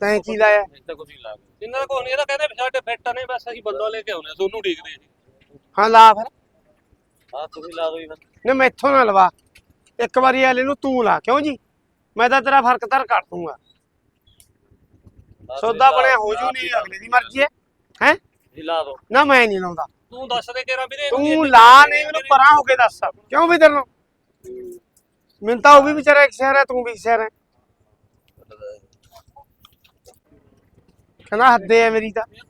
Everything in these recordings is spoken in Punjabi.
ਤੈਂ ਕੀ ਲਾਇਆ? ਇੱਥੇ ਕੁਝ ਨਹੀਂ ਲਾ ਇਹਨਾਂ ਦਾ ਕੋਈ ਨਹੀਂ ਇਹਦਾ ਕਹਿੰਦੇ ਵੀ ਸਾਡੇ ਫਿੱਟ ਨੇ ਬਸ ਅਸੀਂ ਬੰਦਾ ਲੈ ਕੇ ਆਉਣੇ ਤੁਹਾਨੂੰ ਡੀਕਦੇ ਜੀ। ਹਾਂ ਲਾ ਫਿਰ। ਆ ਤੁਸੀਂ ਲਾ ਦੋ ਜੀ ਬਸ ਨੇ ਮੈਥੋਂ ਨਾ ਲਵਾ। ਇੱਕ ਵਾਰੀ ਐਲੇ ਨੂੰ ਤੂੰ ਲਾ ਕਿਉਂ ਜੀ? ਮੈਂ ਤਾਂ ਤੇਰਾ ਫ਼ਰਕ ਧਰ ਕੱਟ ਦੂੰਗਾ। ਸੌਦਾ ਬਣਿਆ ਹੋ ਜੂ ਨਹੀਂ ਅਗਲੇ ਦੀ ਮਰਜ਼ੀ ਹੈ। ਹੈ? ਜੀ ਲਾ ਦੋ ਨਾ ਮੈਂ ਨਹੀਂ ਲਾਉਂਦਾ। ਤੂੰ ਦੱਸ ਦੇ ਕਿਹੜਾ ਵੀਰੇ ਤੂੰ ਲਾ ਨਹੀਂ ਮੈਨੂੰ ਪਰਾਂ ਹੋ ਕੇ ਦੱਸ। ਕਿਉਂ ਵੀ ਤੇਰੇ ਮੈਨੂੰ ਤਾਂ ਉਹ ਵੀ ਵਿਚਾਰਾ ਇੱਕ ਸ਼ਹਿਰ ਹੈ ਤੂੰ ਵੀ ਇੱਕ ਸ਼ਹਿਰ ਹੈ। ਕਹਿੰਦਾ ਹੱਦੇ ਹੈ ਮੇਰੀ ਤਾਂ। ਦੇ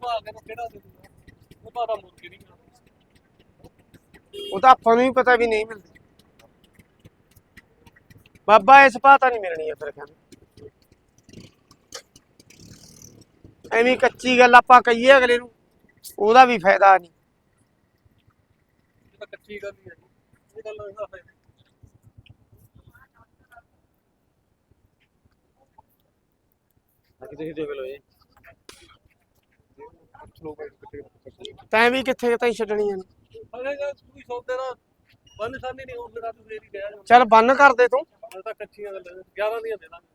ਉਹ ਦਾ ਤਾਂ ਆਪਾਂ ਨੂੰ ਵੀ ਪਤਾ ਵੀ ਨਹੀਂ ਮਿਲਦੀ। ਬਾਬਾ ਇਸ ਪਾਤਾ ਨਹੀਂ ਮਿਲਣੀ ਹੈ ਫਿਰ ਕਹਿੰਦੇ ਐਵੇਂ ਕੱਚੀ ਗੱਲ ਆਪਾਂ ਕਹੀਏ ਅਗਲੇ ਨੂੰ ਉਹਦਾ ਵੀ ਫਾਇਦਾ ਨਹੀਂ। ਇਹ ਤਾਂ ਕੱਚੀ ਗੱਲ ਹੀ ਹੈ ਜੀ। ਇਹ ਗੱਲ ਇਹਦਾ ਫਾਇਦਾ ਤੁਸੀਂ ਦੇਖ ਲਓ ਜੀ ਤੈਂ ਵੀ ਕਿੱਥੇ ਤਾਈ ਕੋਈ ਸੌਦੇ ਦਾ ਬੰਨ ਸਾਨੀ ਨਹੀਂ ਹੁਣ ਫਿਰ ਫੇਰ ਹੀ ਚੱਲ ਬੰਨ ਕਰ ਦੇ ਤੂੰ। ਇਹ ਤਾਂ ਕੱਚੀਆਂ ਗੱਲਾਂ ਨੇ। 11 ਦੀਆਂ ਦੇ ਦਾਂਗੇ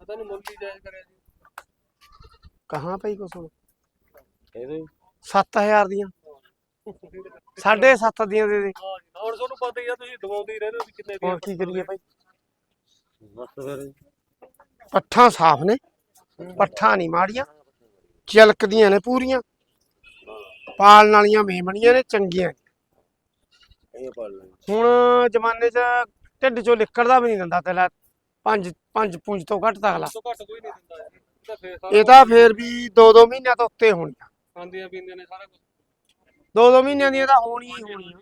ਮੈਂ ਤੁਹਾਨੂੰ ਮੁੱਲ ਹੀ ਜਾਇਜ਼ ਕਰਿਆ ਜੀ। ਕਹਾਂ ਪਈ ਕੁਛ ਹੁਣ? ਇਹਦੇ 7000 ਦੀਆਂ। ਸਾਢੇ ਸੱਤ ਦੀਆਂ ਦੇ ਦੇ। ਹਾਂ ਜੀ ਹੁਣ ਤੁਹਾਨੂੰ ਪਤਾ ਹੀ ਆ ਤੁਸੀਂ ਦਵਾਉਂਦੇ ਹੀ ਰਹਿੰਦੇ ਹੋ ਵੀ ਕਿੰਨੇ ਹੋਰ ਕੀ ਕਰੀਏ ਭਾਈ? ਬਸ ਫਿਰ। ਪੱਠਾਂ ਸਾਫ਼ ਨੇ। ਪੱਠਾਂ ਨਹੀਂ ਮਾੜੀਆਂ। ਚਲਕਦੀਆਂ ਨੇ ਪੂਰੀਆਂ। ਪਾਲਣ ਵਾਲੀਆਂ ਮੇਮਣੀਆਂ ਨੇ ਚੰਗੀਆਂ ਇਹ ਪੜ ਲੈ ਹੁਣ ਜ਼ਮਾਨੇ 'ਚ ਢਿੱਡ 'ਚੋਂ ਨਿਕਲਦਾ ਵੀ ਨਹੀਂ ਦਿੰਦਾ ਤੇਲਾ ਪੰਜ ਪੰਜ ਪੁੰਜ ਤੋਂ ਘੱਟ ਤਾਂ ਅਗਲਾ। ਤੋਂ ਘੱਟ ਕੋਈ ਨਹੀਂ ਦਿੰਦਾ ਜੀ ਇਹ ਤਾਂ ਫੇਰ ਵੀ ਦੋ ਦੋ ਮਹੀਨਿਆਂ ਤੋਂ ਉੱਤੇ ਹੋਣੀਆਂ ਖਾਂਦੀਆਂ ਪੀਂਦੀਆਂ ਨੇ ਸਾਰਾ ਕੁਝ ਦੋ ਦੋ ਮਹੀਨਿਆਂ ਦੀਆਂ ਤਾਂ ਹੋਣੀਆਂ ਹੀ ਹੋਣੀਆਂ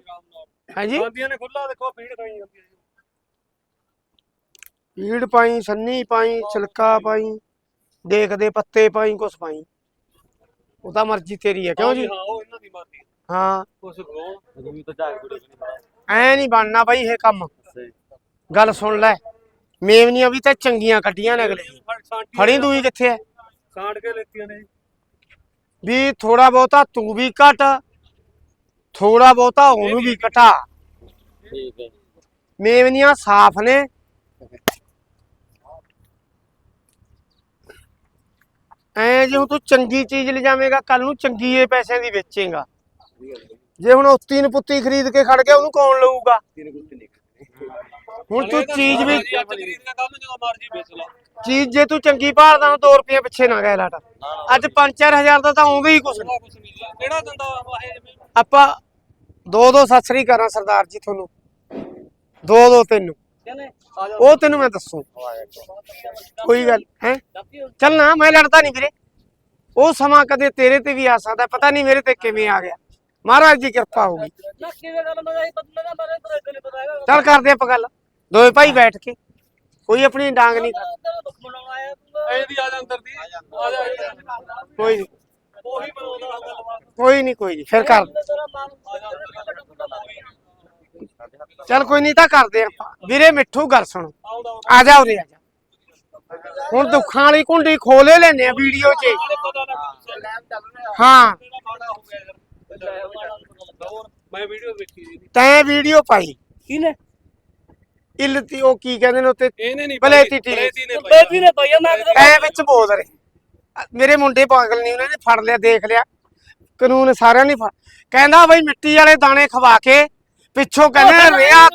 ਹਾਂਜੀ? ਖਾਂਦੀਆਂ ਨੇ ਖੁੱਲਾ ਦੇਖੋ ਫੀਡ ਖਾਈ ਜਾਂਦੀ ਹੈ ਜੀ। ਈੜ ਪਾਈ ਸੰਨੀ ਪਾਈ ਛਿਲਕਾ ਪਾਈ ਦੇਖਦੇ ਪੱਤੇ ਪਾਈ ਕੁਛ ਪਾਈ। ਉਹ ਤਾਂ ਮਰਜ਼ੀ ਤੇਰੀ ਹੈ ਕਿਉਂ ਜੀ? ਹਾਂ ਉਹ ਇਹਨਾਂ ਦੀ ਮਰਜ਼ੀ ਹੈ। ਕੁਛ ਤਾਂ ਐ ਨਹੀਂ ਬਣਨਾ ਬਾਈ ਇਹ ਕੰਮ। ਗੱਲ ਸੁਣ ਲੈ ਮੇਵਨੀਆਂ ਵੀ ਤਾਂ ਚੰਗੀਆਂ ਕੱਢੀਆਂ ਨੇ ਅਗਲੇ। ਫੜੀ ਦੂਈ ਕਿੱਥੇ ਐ ਸਾਂਡ ਕੇ ਲੈਤੀਆਂ ਨੇ। ਵੀ ਥੋੜਾ ਬਹੁਤਾ ਤੂੰ ਵੀ ਘਟ ਥੋੜਾ ਬਹੁਤਾ ਉਹਨੂੰ ਵੀ ਘਟਾ ਠੀਕ ਹੈ। ਮੇਵਨੀਆਂ ਸਾਫ਼ ਨੇ ਐ ਜੇ ਹੁਣ ਤੂੰ ਚੰਗੀ ਚੀਜ਼ ਲਿਜਾਵੇਂਗਾ ਕੱਲ ਨੂੰ ਚੰਗੀ ਏ ਪੈਸਿਆਂ ਦੀ ਵੇਚੇਗਾ। ਜੇ ਹੁਣ ਉੱਤੀ ਨੂੰ ਪੁੱਤੀ ਖਰੀਦ ਕੇ ਖੜ ਗਿਆ ਉਹਨੂੰ ਕੌਣ ਲਊਗਾ? ਹੁਣ ਤੂੰ ਚੀਜ਼ ਵੀ ਚੀਜ਼ ਜੇ ਤੂੰ ਚੰਗੀ ਭਾਲਦਾ ਤਾਂ 2 ਰੁਪਏ ਪਿੱਛੇ ਨਾ ਗਏ ਲਾਟ। ਅੱਜ 5-4000 ਦਾ ਤਾਂ ਆਉਂਦਾ ਹੀ ਕੁਛ ਕਿਹੜਾ ਦਿੰਦਾ ਆਪਾਂ ਦੋ ਦੋ ਸਤਿ ਸ੍ਰੀ ਕਰਾਂ ਸਰਦਾਰ ਜੀ ਤੁਹਾਨੂੰ। ਦੋ ਦੋ ਤੈਨੂੰ। ਉਹ ਤੈਨੂੰ ਮੈਂ ਦੱਸੂ। ਕੋਈ ਗੱਲ ਹੈ? ਚੱਲ ਨਾ ਮੈਂ ਲੜਦਾ ਨਹੀਂ ਵੀਰੇ। ਉਹ ਸਮਾਂ ਕਦੇ ਤੇਰੇ ਤੇ ਵੀ ਆ ਸਕਦਾ। ਪਤਾ ਨਹੀਂ ਮੇਰੇ ਤੇ ਕਿਵੇਂ ਆ ਗਿਆ। ਮਹਾਰਾਜ ਦੀ ਕਿਰਪਾ ਨਹੀਂ ਹੈਗਾ। ਚੱਲ ਕਰਦੇ ਆਪਾਂ ਗੱਲ। ਦੋਵੇਂ ਭਾਈ ਬੈਠ ਕੇ। ਕੋਈ ਆਪਣੀ ਡਾਂਗ ਨਹੀਂ ਤੇਰਾ ਦੁਸ਼ਮਣ ਆਇਆ ਤੂੰ। ਇਹਦੀ ਆ ਜਾ ਅੰਦਰ ਦੀ। ਆ ਜਾ। ਕੋਈ ਨੀ, ਉਹੀ ਬਣਾਉਂਦਾ ਗੱਲਬਾਤ ਕੋਈ ਨਹੀਂ ਕੋਈ ਨਹੀਂ ਫਿਰ ਕਰ। ਚੱਲ ਕੋਈ ਨਹੀਂ ਤਾਂ ਕਰਦੇ ਆਪਾਂ। ਵੀਰੇ ਮਿੱਠੂ ਗੱਲ ਸੁਣ। ਆ ਜਾ ਉਰੇ ਆ ਜਾ। ਹੁਣ ਦੁੱਖਾਂ ਵਾਲੀ ਕੁੰਡੀ ਖੋਲੇ ਲੈਨੇ ਆ ਵੀਡੀਓ 'ਚ। ਹਾਂ। ਮੈਂ ਵੀਡੀਓ ਵੇਖੀ ਤੈਂ ਵੀਡੀਓ ਪਾਈ। ਕਿਨੇ ਇਲਤੀ ਉਹ ਕੀ ਕਹਿੰਦੇ ਨੇ ਉੱਤੇ ਇਹਨੇ ਨਹੀਂ ਬਲੇਤੀ। ਬਲੇਤੀ ਨੇ ਨੇ ਪਾਈ ਮੈਂ ਐ ਵਿੱਚ ਬੋਲ ਰਹੇ। ਅ, ਮੇਰੇ ਮੁੰਡੇ ਪਾਗਲ ਨਹੀਂ ਉਹਨੇ ਫੜ ਲਿਆ ਦੇਖ ਲਿਆ। ਕਾਨੂੰਨ ਸਾਰਿਆਂ ਨੇ ਫੜ ਕਹਿੰਦਾ ਬਈ ਮਿੱਟੀ ਵਾਲੇ ਦਾਣੇ ਖਵਾ ਕੇ ਪਿੱਛੋਂ ਕਹਿੰਦੇ ਰਿਆ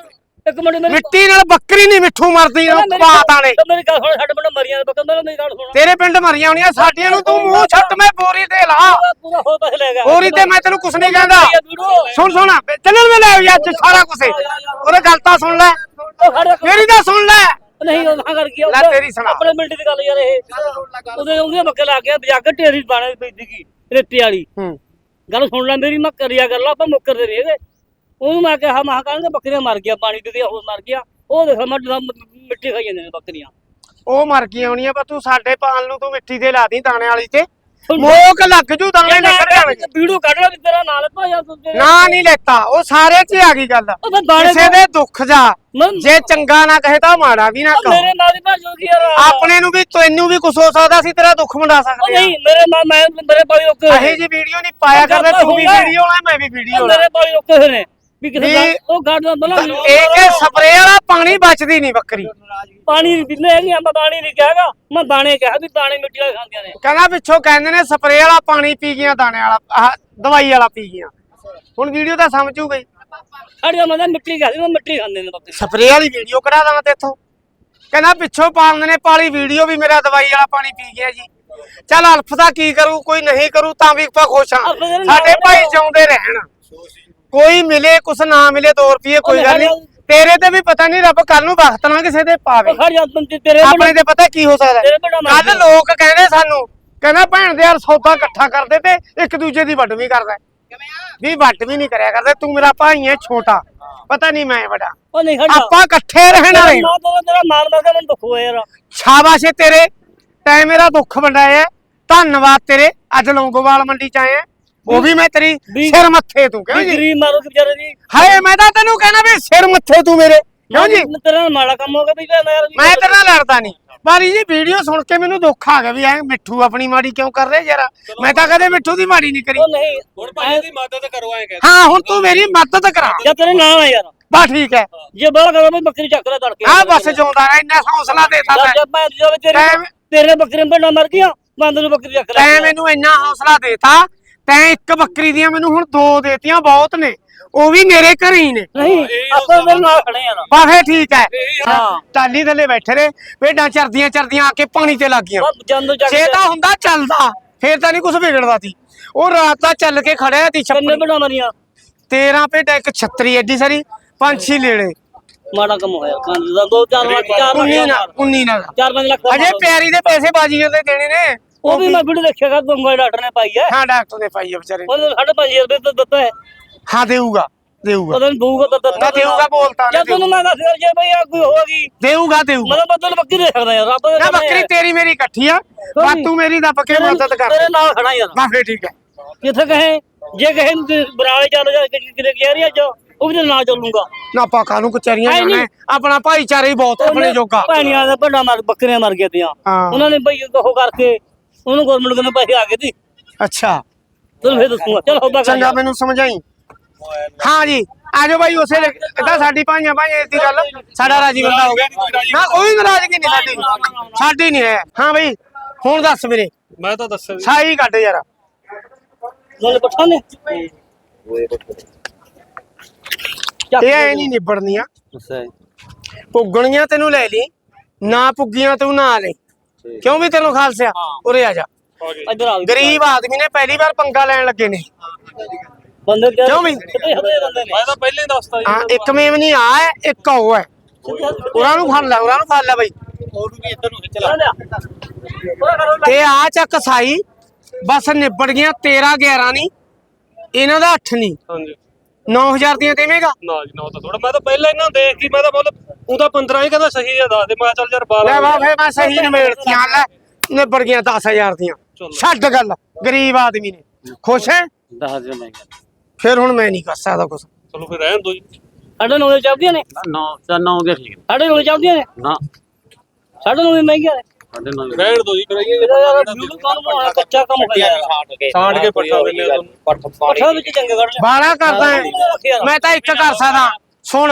ਇੱਕ ਮਿੰਟ ਮੇਰੀ ਮਿੱਟੀ ਨਾਲ ਬੱਕਰੀ ਨਹੀਂ ਮਿੱਠੂ ਮਰਦੀ ਉਹ ਖਵਾ ਦਾਣੇ ਮੇਰੀ ਗੱਲ ਸੁਣ ਸਾਡੇ ਪਿੰਡ ਮਰੀਆਂ ਦੇ ਬੱਕਰ ਮੇਰੀ ਗੱਲ ਸੁਣ। ਤੇਰੇ ਪਿੰਡ ਮਰੀਆਂ ਹੋਣੀਆਂ ਸਾਡੀਆਂ ਨੂੰ ਤੂੰ ਮੂੰਹ ਛੱਟ ਮੈਂ ਬੋਰੀ ਤੇ ਲਾ। ਪੂਰਾ ਹੋ ਪੈਸੇ ਲੈ ਗਿਆ ਬੋਰੀ ਤੇ ਮੈਂ ਤੈਨੂੰ ਕੁਛ ਨਹੀਂ ਕਹਿੰਦਾ। ਸੁਣ ਸੁਣ ਚੱਲਣ ਵੇ ਲੈ ਅੱਜ ਸਾਰਾ ਕੁਛ ਉਹਦੇ ਗੱਲ ਤਾਂ ਸੁਣ ਲੈ। ਮੇਰੀ ਤਾਂ ਸੁਣ ਲੈ। ਨਹੀਂ ਉਹ ਹਾਂ ਕਰ ਗਿਆ ਲੈ ਤੇਰੀ ਸੁਣਾ। ਆਪਣੇ ਮਿੰਟ ਦੀ ਗੱਲ ਯਾਰ ਇਹ। ਉਹਦੇ ਉਹਦੇ ਮੱਕੇ ਬਜਾ ਕੇ ਢੇਰੀ ਬਾਣੇ ਪੈਂਦੀ ਕੀ ਰੇਤੇ ਵਾਲੀ। ਹੂੰ। ਗੱਲ ਸੁਣ ਲੈ ਮੇਰੀ ਮੈਂ ਕਰਿਆ ਕਰ ਲਾ ਆਪਾਂ ਮੁੱਕਰਦੇ ਨਹੀਂ ਹੈਗੇ। ਉਹਨੂੰ ਮੈਂ ਕਿਹਾ ਮਹਾ ਕਹਿੰਦੇ ਬੱਕਰੀਆਂ ਮਰ ਗਿਆ ਪਾਣੀ ਦੇ ਉਹ ਮਰ ਗਿਆ। ਉਹ ਦੇਖ ਮੈਂ ਮਿੱਟੀ ਖਾਈ ਜਾਂਦੇ ਨੇ ਬੱਕਰੀਆਂ। ਉਹ ਮਰ ਗਈਆਂ ਹੋਣੀਆਂ ਪਰ ਤੂੰ ਸਾਡੇ ਪਾਲ ਨੂੰ ਤੂੰ ਮਿੱਟੀ ਤੇ ਲਾ ਦੀ ਦਾਣੇ ਵਾਲੀ ਤੇ। ਮੋਕ ਲੱਗ ਜੂ ਦਾਣੇ ਨਿਕਲ ਜਾਣਗੇ ਵੀਡੀਓ ਕੱਢ ਲੈ ਤੇਰਾ ਨਾਲ ਭਾਇਆ ਨਾ ਨਹੀਂ ਲੈਤਾ ਉਹ ਸਾਰੇ 'ਚ ਆ ਗਈ ਗੱਲ। ਕਿਸੇ ਦੇ ਦੁੱਖ ਜਾ। ਮੈਂ- ਜੇ ਚੰਗਾ ਨਾ ਕਹੇ ਤਾਂ ਮਾੜਾ ਵੀ ਨਾ ਕਹੋ। ਮੇਰੇ ਨਾਲ ਦੀ ਭਾਜੋ ਕੀ ਯਾਰ। ਆਪਣੇ ਨੂੰ ਵੀ ਤੈਨੂੰ ਵੀ ਕੁਝ ਹੋ ਸਕਦਾ ਸੀ ਤੇਰਾ ਦੁੱਖ ਉਹ ਸਕਦੇ ਨਹੀਂ ਮੇਰੇ ਨਾਲ ਮੈਂ ਮੇਰੇ ਬਾਈ ਓਕੇ ਅਹੀ ਜੀ ਵੀਡੀਓ ਨਹੀਂ ਪਾਇਆ ਕਰਦੇ ਤੂੰ ਵੀ ਵੀਡੀਓ ਆ ਮੈਂ ਵੀ ਵੀਡੀਓ ਮੇਰੇ ਬਾਈ ਓਕੇ ਹੋਏ ਨੇ। ਵੀ ਕਿਸੇ ਵੀ- ਦਾ ਉਹ ਗਾੜ ਦਾ ਬਣਾ ਇਹ ਇਹ ਸਪਰੇ ਵਾਲਾ ਪਾਣੀ ਬਚਦੀ ਨਹੀਂ ਬੱਕਰੀ। ਪਾਣੀ ਨਹੀਂ ਪੀਂਦੇ ਹੈਗੇ ਮੈਂ ਪਾਣੀ ਨਹੀਂ ਕਹਾਗਾ ਮੈਂ ਦਾਣੇ ਕਿਹਾ ਵੀ ਦਾਣੇ ਮਿੱਟੀ ਵਾਲੇ ਖਾਂਦੀਆਂ ਨੇ। ਕਹਿੰਦਾ ਪਿੱਛੋਂ ਕਹਿੰਦੇ ਨੇ ਸਪਰੇ ਵਾਲਾ ਪਾਣੀ ਪੀ ਗਿਆ ਦਾਣੇ ਵਾਲਾ ਆਹ ਦਵਾਈ ਵਾਲਾ ਪੀ ਗਿਆ ਹੁਣ ਵੀਡੀਓ ਤਾਂ ਸਮਝੂ ਗਈ। ਸਾਡੀਆਂ ਮੈਂ ਮਿੱਟੀ ਖਾਂਦੀ ਮੈਂ ਮਿੱਟੀ ਖਾਂਦੇ ਨੇ ਬੱਕਰੇ। ਸਪਰੇ ਵਾਲੀ ਵੀਡੀਓ ਕਢਾ ਦਾਂ ਤੇਥੋਂ। ਕਹਿੰਦਾ ਪਿੱਛੋਂ ਪਾਉਂਦੇ ਨੇ ਪਾਲੀ ਵੀਡੀਓ ਵੀ ਮੇਰਾ ਦਵਾਈ ਵਾਲਾ ਪਾਣੀ ਪੀ ਗਿਆ ਜੀ। ਚੱਲ ਅਲਫ ਦਾ ਕੀ ਕਰੂ ਕੋਈ ਨਹੀਂ ਕਰੂ ਤਾਂ ਵੀ ਆਪਾਂ ਖੁਸ਼ ਹਾਂ। ਅਲਫ ਦੇ ਨਾਲ ਸਾਡੇ ਭਾਈ ਜਿਉਂਦੇ ਰਹਿਣ। ਕੋਈ ਮਿਲੇ ਕੁਛ ਨਾ ਮਿਲੇ 2 ਰੁਪਏ ਕੋਈ ਗੱਲ ਨਹੀਂ ਤੇਰੇ ਤੇ ਵੀ ਪਤਾ ਨਹੀਂ ਰੱਬ ਕੱਲ ਨੂੰ ਵਕਤ ਨਾ ਕਿਸੇ ਦੇ ਪਾਵੇ। ਉਹ ਖੜ ਜਾ ਤੂੰ ਤੇ- ਤੇਰੇ ਆਪਣੇ ਤੇ ਪਤਾ ਕੀ ਹੋ ਸਕਦਾ ਕੱਲ ਲੋਕ ਕਹਿੰਦੇ ਸਾਨੂੰ ਕਹਿੰਦਾ ਭੈਣ ਦੇ ਯਾਰ ਸੌਦਾ ਇਕੱਠਾ ਕਰਦੇ ਤੇ ਇੱਕ ਦੂਜੇ ਦੀ ਵੱਢ ਵੀ ਕਰਦਾ ਵੀ ਵੱਢ ਵੀ ਨਹੀਂ ਕਰਿਆ ਕਰਦੇ ਤੂੰ ਮੇਰਾ ਭਾਈ ਹੈ ਛੋਟਾ। ਪਤਾ ਨਹੀਂ ਮੈਂ ਵੱਡਾ। ਆਪਾਂ ਇਕੱਠੇ ਰਹਿਣ ਵਾਲੇ। ਨਾ ਤੇਰਾ ਤੇਰਾ ਮਾਰ ਮਾਰ ਕੇ ਮੈਨੂੰ ਦੁੱਖ ਹੋਇਆ ਯਾਰ। ਸ਼ਾਬਾਸ਼ ਏ ਤੇਰੇ। ਤੈਂ ਮੇਰਾ ਦੁੱਖ ਵੰਡਾਇਆ। ਧੰਨਵਾਦ ਤੇਰੇ। ਅੱਜ ਲੌਂਗੋਵਾਲ ਮੰਡੀ ਚ ਆਏ ਆਂ। ਉਹ ਵੀ ਮੈਂ ਤੇਰੀ ਵੀ- ਸਿਰ ਮੱਥੇ ਤੂੰ ਕਿਉਂ ਜੀ? ਗਰੀਬ ਮਾਰੋ ਕਿ ਵਿਚਾਰੇ ਦੀ। ਹਾਏ ਮੈਂ ਤਾਂ ਤੈਨੂੰ ਕਹਿਣਾ ਵੀ ਸਿਰ ਮੱਥੇ ਤੂੰ ਮੇਰੇ ਕਿਉਂ ਜੀ? ਮੈਂ ਤੇਰਾ ਨਾਲ ਮਾੜਾ ਕੰਮ ਹੋ ਗਿਆ ਵੀ ਕਹਿੰਦਾ ਯਾਰ ਮੈਂ ਤੇਰੇ ਨਾਲ ਲੜਦਾ ਨਹੀਂ। ਬਾਰੀ ਜੀ ਵੀਡੀਓ ਸੁਣ ਕੇ ਮੈਨੂੰ ਦੁੱਖ ਆ ਗਿਆ ਵੀ ਐ ਮਿੱਠੂ ਆਪਣੀ ਮਾੜੀ ਕਿਉਂ ਕਰ ਰਿਹਾ ਯਾਰ? ਮੈਂ ਤਾਂ ਕਦੇ ਮਿੱਠੂ ਦੀ ਮਾੜੀ ਨਹੀਂ ਕਰੀ। ਉਹ ਨਹੀਂ ਹੁਣ ਭਾਈ ਦੀ ਮਦਦ ਕਰੋ ਐ ਕਹਿੰਦੇ ਹਾਂ ਹੁਣ ਤੂੰ ਮੇਰੀ ਮਦਦ ਕਰਾ। ਜਾਂ ਤੇਰੇ ਨਾਮ ਹੈ ਯਾਰ। ਬਾ ਠੀਕ ਹੈ ਜੇ ਬਾਹਰ ਕਰੋ ਵੀ ਬੱਕਰੀ ਚੱਕ ਲੈ ਤੜਕੇ। ਆ ਬਸ ਜਿਉਂਦਾ ਰਹਿ ਇੰਨਾ ਹੌਸਲਾ ਦੇਤਾ ਤੈਂ ਜਦ ਮੈਂ ਜਦੋਂ ਤੇਰੇ ਤੇਰੇ ਬੱਕਰੇ ਭੰਡਾ ਮਰ ਗਿਆ ਬੰਦ ਨੂੰ ਬੱਕਰੀ ਚੱਕ ਲੈ। ਤੈਂ ਮੈਨੂੰ ਇੰਨਾ ਹੌਸਲਾ ਦੇਤਾ ਤੈਂ ਇੱਕ ਬੱਕਰੀ ਦੀਆਂ ਮੈਨੂੰ ਹੁਣ ਦੋ ਦੇਤੀਆਂ ਬਹੁਤ ਨੇ। ਉਹ ਵੀ ਮੇਰੇ ਘਰੇ ਹੀ ਨੇ। ਨਹੀਂ ਆਪਾਂ ਮੇਰੇ ਨਾਲ ਖੜੇ ਯਾਰ ਬਾ ਫੇਰ ਠੀਕ ਹੈ। ਹਾਂ ਟਾਲੀ ਥੱਲੇ ਬੈਠੇ ਰਹੇ ਭੇਡਾਂ ਚਰਦੀਆਂ ਚਰਦੀਆਂ ਆ ਕੇ ਪਾਣੀ ਤੇ ਲੱਗ ਗਈਆਂ। ਜੰਦ ਜੇ ਤਾਂ ਹੁੰਦਾ ਚੱਲਦਾ ਫੇਰ ਤਾਂ ਨਹੀਂ ਕੁਝ ਵਿਗੜਦਾ ਸੀ। ਉਹ ਰਾਤ ਦਾ ਚੱਲ ਕੇ ਖੜਿਆ ਤੀ ਕਿੰਨੇ ਛੱਪੜ ਭੰਡਾ ਮਰੀਆਂ 13 ਭੇਡਾਂ ਇੱਕ ਛਤਰੀ ਐਡੀ ਸਾਰੀ ਪੰਜ ਛੇ ਲੇੜੇ। ਮਾੜਾ ਕੰਮ ਹੋਇਆ ਪੰਜ ਦਾ ਦੋ ਚਾਰ ਲੱਖ ਚਾਰ 19 ਲੱਖ। ਨਾਲ 19 ਨਾਲ ਚਾਰ ਪੰਜ ਲੱਖ ਦਾ। ਪਿਆਰੀ ਦੇ ਪੈਸੇ ਬਾਜੀਆਂ ਦੇ ਦੇਣੇ ਨੇ। ਉਹ ਵੀ ਮੈਂ ਵੀਡੀਓ ਦੇਖਿਆਗਾ ਦੰਗਾ ਡਾਕਟਰ ਨੇ ਪਾਈ ਹੈ। ਹਾਂ ਡਾਕਟਰ ਨੇ ਪਾਈ ਆ ਵਿਚਾਰੇ ਨੇ। ਉਹਨੇ ਸਾਢੇ ਪੰਜ ਹਜ਼ਾਰ ਰੁਪਏ ਤਾਂ ਦਿੱਤਾ ਹੈ। ਹਾਂ ਦੇਊਗਾ ਦੇਊਗਾ। ਉਹਦਾ ਦੂਗਾ ਤਾਂ ਦਿੱਤਾ ਨਾ ਦੇਊਗਾ ਬੋਲਤਾ ਜਦ ਤੈਨੂੰ ਮੈਂ ਦੱਸ ਜੇ ਬਈ ਆ ਕੋਈ ਹੋਗੀ ਦੇਊਗਾ ਦੇਊਗਾ। ਮਤਲਬ ਬਦਲ ਬੱਕਰੀ ਦੇ ਸਕਦਾ ਯਾਰ ਰੱਬ ਦੇ ਨਾ ਹੈ। ਬੱਕਰੀ। ਤੇਰੀ ਮੇਰੀ ਇਕੱਠੀ ਆ। ਬਾ ਤੂੰ ਮੇਰੀ ਦੱਬ ਕੇ ਤੇਰੇ- ਮਦਦ ਕਰ। ਤੇਰੇ ਨਾਲ ਖੜਾ ਯਾਰ। ਬਾ ਫੇਰ ਠੀਕ ਹੈ। ਜਿੱਥੇ ਕਹੇ? ਜੇ ਕਹੇ ਨੂੰ ਤੁਸੀਂ ਬਰਾਲੇ ਚੱਲ ਜਾ ਕਿ ਕਿਤੇ ਗਿਆ ਰਹੀ ਅੱਜ। ਉਹ ਵੀ ਤੇਰੇ ਨਾਲ ਚੱਲੂਗਾ। ਨਾ ਆਪਾਂ ਕਾਹਨੂੰ ਨੀ। ਜਾਣਾ ਹੈ। ਆਪਣਾ ਭਾਈਚਾਰਾ ਹੀ ਬਹੁਤ ਆਪਣੇ ਜੋਗਾ। ਭੈਣੀਆਂ ਦਾ ਭੰਡਾ ਮਾਰ ਬੱਕਰੀਆਂ ਮਰ ਗਈਆਂ ਤੀਆਂ। ਹਾਂ। ਉਹਨਾਂ ਨੇ ਬਈ ਉਹ ਕਰਕੇ ਉਹਨੂੰ ਗਵਰਨਮੈਂਟ ਕੋਲ ਪੈਸੇ ਆ ਗਏ ਸੀ। ਅੱਛਾ। ਤੈਨੂੰ ਫੇਰ ਦੱਸੂਗਾ। ਚਲ ਹੋਦਾ ਕਰ ਚੰਗਾ ਮੈਨੂੰ ਸਮਝਾਈ। ਹਾਂ ਜੀ ਆਜੋ ਭਾਈ ਉਸੇ ਇਹਦਾ ਸਾਡੀ ਭਾਈਆਂ ਭਾਈਆਂ ਦੀ ਗੱਲ। ਸਾਡਾ ਰਾਜੀ ਬੰਦਾ ਹੋ ਗਿਆ। ਨਾ ਕੋਈ ਨਾਰਾਜ਼ਗੀ ਨਹੀਂ ਸਾਡੀ। ਸਾਡੀ ਨਹੀਂ ਹੈ। ਹਾਂ ਭਾਈ ਹੁਣ ਦੱਸ ਵੀਰੇ। ਮੈਂ ਤਾਂ ਦੱਸਿਆ ਸਾਈ ਕੱਢ ਯਾਰ। ਨਾਲੇ ਪਠਾ ਨੇ ਇਹ ਐ ਨਹੀਂ ਨਿਬੜਨੀਆਂ। ਪੁੱਗਣੀਆਂ ਤੈਨੂੰ ਲੈ ਲਈ ਨਾ ਪੁੱਗੀਆਂ ਤੂੰ ਨਾ ਲੈ। ਕਿਉਂ ਵੀ ਤੈਨੂੰ ਖਾਲਸਿਆ ਉਰੇ ਆ ਜਾ। ਇੱਧਰ ਆ ਗਰੀਬ ਆਦਮੀ ਨੇ ਪਹਿਲੀ ਵਾਰ ਪੰਗਾ ਲੈਣ ਲੱਗੇ ਨੇ। ਬੰਦੇ ਕਿਉਂ ਵੀ? ਕਿਤੇ ਹਦੇ ਬੰਦੇ ਨੇ? ਮੈਂ ਤਾਂ ਪਹਿਲਾਂ ਹੀ ਦੱਸਤਾ ਹਾਂ ਇੱਕ ਮੇਮ ਨਹੀਂ ਆ ਹੈ ਇੱਕ ਉਹ ਹੈ। ਉਹਨਾਂ ਨੂੰ ਫੜ ਲੈ ਉਹਨਾਂ ਨੂੰ ਫੜ ਲੈ ਬਾਈ। ਤੇ ਆ ਚੱਕ ਸਾਈ। ਬਸ ਨਿਬੜ ਗਿਆ 13 11 ਨਹੀਂ ਇਹਨਾਂ ਦਾ 8 ਨਹੀਂ ਹਾਂਜੀ। 9000 ਦੀਆਂ ਦੇਵੇਂਗਾ ਨਾ ਜੀ ਨਾ ਤਾਂ ਥੋੜਾ ਮੈਂ ਤਾਂ ਪਹਿਲਾਂ ਇਹਨਾਂ ਨੂੰ ਦੇਖ ਕੇ ਮੈਂ ਤਾਂ ਬੋਲ ਉਹਦਾ 15 ਹੀ ਕਹਿੰਦਾ ਸਹੀ ਆ ਦੱਸ ਦੇ ਮੈਂ ਕਿਹਾ ਚੱਲ ਯਾਰ 12 ਲੈ ਵਾ ਫੇ ਮੈਂ ਸਹੀ ਨਿਬੇੜਤੀਆਂ ਲੈ ਨਿਬੜ ਗਈਆਂ 10000 ਦੀਆਂ। ਛੱਡ ਗੱਲ ਗਰੀਬ ਆਦਮੀ ਨੇ ਖੁਸ਼ ਹੈ ਦੱਸ ਦਿਓ ਮੈਂ ਫਿਰ ਹੁਣ ਮੈਂ ਨਹੀਂ ਕਰ ਸਕਦਾ ਕੁਝ ਚਲੋ ਫਿਰ ਰਹਿਣ ਦੋ ਜੀ ਸਾਡੇ ਨੌ ਚੱਲਦੀਆਂ ਨੇ ਨੌ ਨੌ ਦੇ ਠੀਕ ਸਾਡੇ ਨੌ ਚੱਲਦੀਆਂ ਨੇ ਨਾ ਸਾਡੇ ਨੌ ਵੀ ਮਹਿੰਗੀਆਂ ਨੌ ਰਹਿਣ ਦੋ ਜੀ ਕਰਾਈਏ ਯਾਰ ਕੱਚਾ ਕੰਮ ਹੋਇਆ ਯਾਰ। ਛਾਂਟ ਕੇ। ਪੱਠਾ ਤੁਹਾਨੂੰ। ਪੱਠਾ ਵਿੱਚ ਚੰਗੇ ਕੱਢ ਬਾਲਾ ਕਰਦਾ ਹੈ। ਮੈਂ ਤਾਂ ਇੱਕ ਕਰ ਸਕਦਾ। ਸੁਣ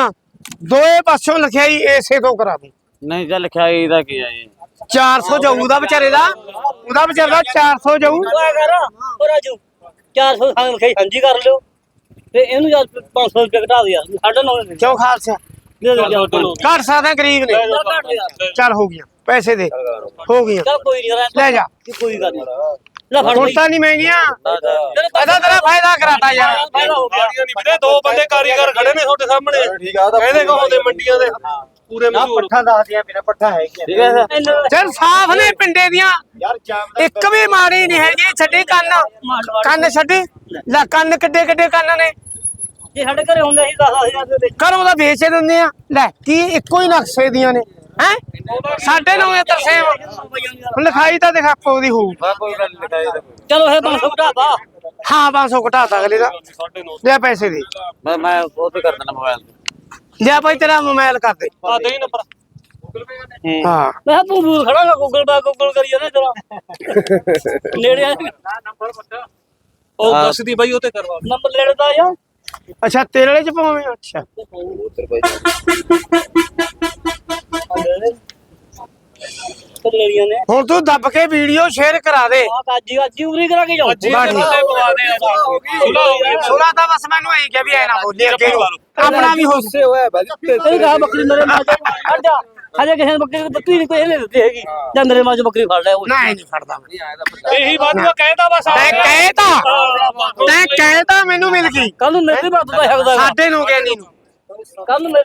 ਦੋਏ ਪਾਸੋਂ ਲਿਖਿਆਈ ਏਸੇ ਤੋਂ ਕਰਾ ਦੂੰ। ਨਹੀਂ ਚੱਲ ਲਿਖਿਆ ਇਹਦਾ ਕੀ ਆ ਜੀ? 400 ਜਾਊ ਦਾ ਵਿਚਾਰੇ ਦਾ। ਉਹਦਾ ਵਿਚਾਰੇ ਦਾ 400 ਜਾਊ। ਕਰ ਉਹ ਰਾਜੂ 400 ਖਾਣ ਲਿਖਾਈ ਹਾਂਜੀ ਕਰ ਲਿਓ। ਤੇ ਇਹਨੂੰ ਯਾਰ 500 ਰੁਪਏ ਘਟਾ ਦੇ ਯਾਰ ਸਾਡੇ ਨੌ ਦੇ ਕਿਉਂ ਖਾਲਸਾ? ਦੇ ਦੇ ਕਰ ਸਕਦਾ ਗਰੀਬ ਨੇ। ਚੱਲ ਯਾਰ। ਹੋ ਗਈਆਂ। ਪੈਸੇ ਦੇ ਹੋ ਗਈਆਂ। ਚੱਲ ਕੋਈ ਨਹੀਂ ਲੈ ਜਾ। ਕੋਈ ਗੱਲ ਨਹੀਂ। ਲੈ ਫੜ ਹੁਣ ਤਾਂ ਨਹੀਂ ਮਹਿੰਗੀਆਂ। ਤੇਰੇ ਇਹਦਾ ਤੇਰਾ ਫਾਇਦਾ ਕਰਾਤਾ ਯਾਰ। ਫਾਇਦਾ ਹੋ ਗਿਆ। ਨਹੀਂ ਵੀਰੇ ਦੋ ਬੰਦੇ ਕਾਰੀਗਰ ਖੜੇ ਨੇ ਤੁਹਾਡੇ ਸਾਹਮਣੇ। ਠੀਕ ਆ ਕਹਿੰਦੇ ਕਹੋ ਦੇ ਮੰਡੀਆਂ ਦੇ। ਪੂਰੇ ਮਸ਼ਹੂਰ ਠੀਕ ਹੈ ਸਰ। ਇਹਨੂੰ ਚਲ ਸਾਫ਼ ਨੇ ਪਿੰਡੇ ਦੀਆਂ। ਇੱਕ ਵੀ ਮਾੜੀ ਨਹੀਂ ਹੈਗੀ ਛੱਡੀ ਕੰਨ। ਕੰਨ ਛੱਡੀ? ਲੈ ਕੰਨ ਕਿੱਡੇ ਕਿੱਡੇ ਕੰਨ ਨੇ? ਜੇ ਸਾਡੇ ਘਰੇ ਹੁੰਦੇ ਸੀ 10000 ਦੇ। ਘਰੋਂ ਦਾ ਵੇਚ ਦਿੰਦੇ ਆ। ਲੈ ਕੀ ਇੱਕੋ ਹੀ ਨਕਸ਼ੇ ਦੀਆਂ ਨੇ। ਹੈ? ਸਾਡੇ ਨਵੇਂ ਤਰਸੇ ਹੁਣ ਲਿਖਾਈ ਤਾਂ ਦਿਖਾ ਉਹਦੀ ਹੋਊ ਕੋਈ ਗੱਲ ਨਹੀਂ ਲਿਖਾਈ ਦਾ ਚਲੋ ਇਹ 500 ਘਟਾਤਾ ਹਾਂ 500 ਘਟਾਤਾ ਅਗਲੇ ਦਾ। ਲੈ ਪੈਸੇ ਦੇ। ਮੈਂ ਮੈਂ ਉਹ ਤੇ ਕਰ ਦੇਣਾ ਮੋਬਾਈਲ ਤੇ। ਲਿਆ ਭਾਈ ਤੇਰਾ ਮੋਬਾਈਲ ਕਰ ਦੇ। ਆ ਦੇ ਨੰਬਰ ਹਾਂ। ਮੈਂ ਤੂੰ ਦੂਰ ਖੜਾ ਗੂਗਲ ਬਾ ਗੂਗਲ ਕਰੀ ਜਾਂਦਾ ਜਰਾ। ਨੇੜੇ ਆ। ਉਹ ਦੱਸਦੀ ਬਾਈ ਉਹ ਤੇ ਕਰਵਾ। ਨੰਬਰ ਨੇੜੇ ਦਾ ਆ। ਅੱਛਾ ਤੇਰੇ ਵਾਲੇ ਚ ਪਾਵੇਂ ਅੱਛਾ। ਲੈਣੀਆਂ ਨੇ ਹੁਣ ਤੂੰ ਦੱਬ ਕੇ ਵੀਡੀਓ ਸ਼ੇਅਰ ਕਰਾ ਦੇ। ਆ ਕਾਜੀ ਅੱਜ ਉਰੀ ਕਰਾ ਕੇ ਜਾਓ ਜੀ ਦੇ ਥੱਲੇ ਪਵਾ ਦੇ ਸੁਲਾ ਹੋ ਗਈ ਸੁਣਾ ਤਾਂ ਬਸ ਮੈਨੂੰ ਐਂ ਕਿ ਵੀ ਐ ਨਾ ਬੋਲੀ ਅੱਗੇ ਨੂੰ। ਆਪਣਾ ਵੀ ਹੋ ਤੇਰੀ ਕਹਾ ਬੱਕਰੀ ਮੇਰੇ ਮਾਂ ਚ ਹਟ ਜਾ। ਹਜੇ ਕਿਸੇ ਨੇ ਬੱਕਰੀ ਬੱਕਰੀ ਨਹੀਂ ਕੋਈ ਇਹਨੇ ਦਿੱਤੀ ਹੈਗੀ ਜਾਂ ਮੇਰੇ ਮਾਂ ਚ ਬੱਕਰੀ ਫੜ ਲੈ ਉਹ ਨਾ ਐ ਨਹੀਂ ਫੜਦਾ ਮੈਂ ਇਹੀ ਵਾਧੂ ਕਹਿਦਾ ਬਸ ਤੈਂ ਕਹਿਤਾ। ਤੈਂ ਕਹਿਤਾ ਮੈਨੂੰ ਮਿਲ ਗਈ। ਕੱਲ ਨੂੰ ਮੇਰੇ ਬਾਤ ਦਾ ਸਕਦਾ ਸਾਡੇ ਨੂੰ ਗਿਆਨੀ ਨੂੰ ਕੱਲ ਨੂੰ ਮੇਰੇ